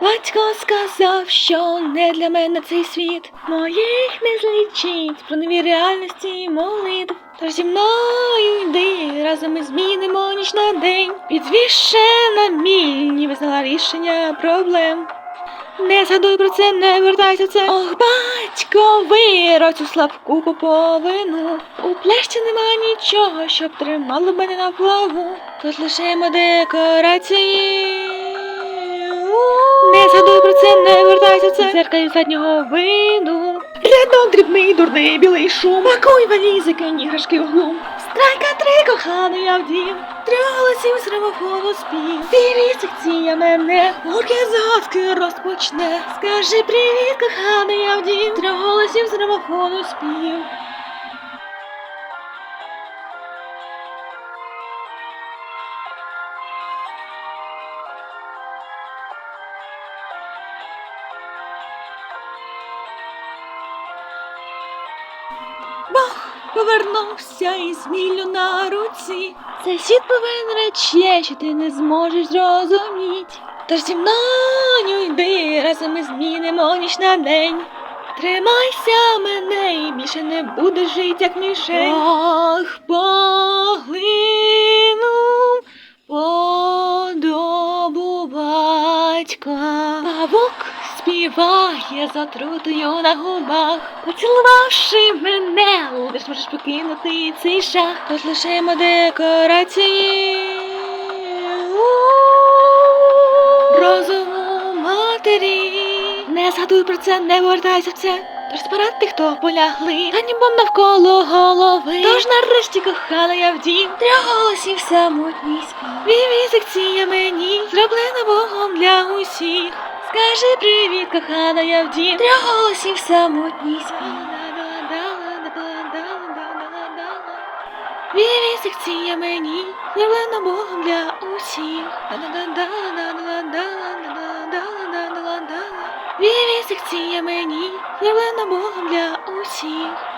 Батько сказав, що не для мене цей світ. Моїх не злічить про нові реальності молитв. Тож зі мною йди, разом ми змінимо ніч на день. Підвішена міль, ніби знала рішення проблем. Не згадуй про це, не вертайся це. Ох, батько, виро цю слабку поповину. У пляшці нема нічого, щоб тримало мене на плаву. Тут лишимо декорації. Згадуй про це, не вертайся це. Зеркалі заднього виду. Рядок дрібний, дурний, білий шум. Пакуй валізики, іграшки в глум. Страйка три коханий я вдів. Трьох голосів з грамофону спів. Вірі секція мене, гурки загадки розпочне. Скажи привіт, коханий я вдів. Трьох голосів з грамофону спів. Бог повернувся із міллю на руці. Цей світ повинен рече, що ти не зможеш зрозуміти. Тож зі мною йди, разом ми змінимо ніч на день. Тримайся мене і більше не будеш жити, як мішень. Бог поглинув подобу батька. Павук співає з отрутою на губах. Поцілувавши мене, ти ж можеш покинути цей шах. Тут лишимо декорації. Розуму матері. Не згадуй про це, не вертайся в це. Тож спорад тих, хто полягли, та нібом навколо голови. Тож нарешті кохала я в дім трьох голосів самотній спів. Віві секція мені зроблена Богом для усіх. Скажи привіт, кохана я в дім трьох голосів самотній спів. Віві секція мені зроблена Богом для усіх. Віві секція мені зроблена Богом для усіх.